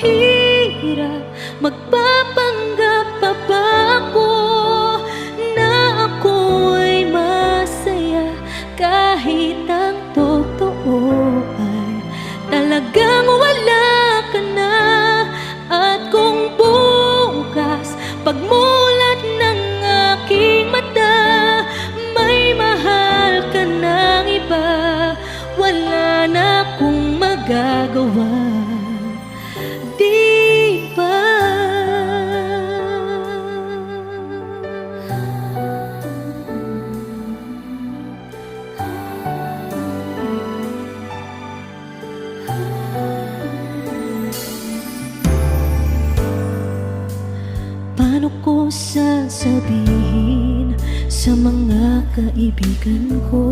hirap Magpapanggap pa ba ako Na ako'y masaya Kahit ang totoo ay Talagang wala ka na? At kung bukas Pagmulat ng aking mata May mahal ka ng iba Wala na akong magagawa. Paano ko sasabihin sa mga kaibigan ko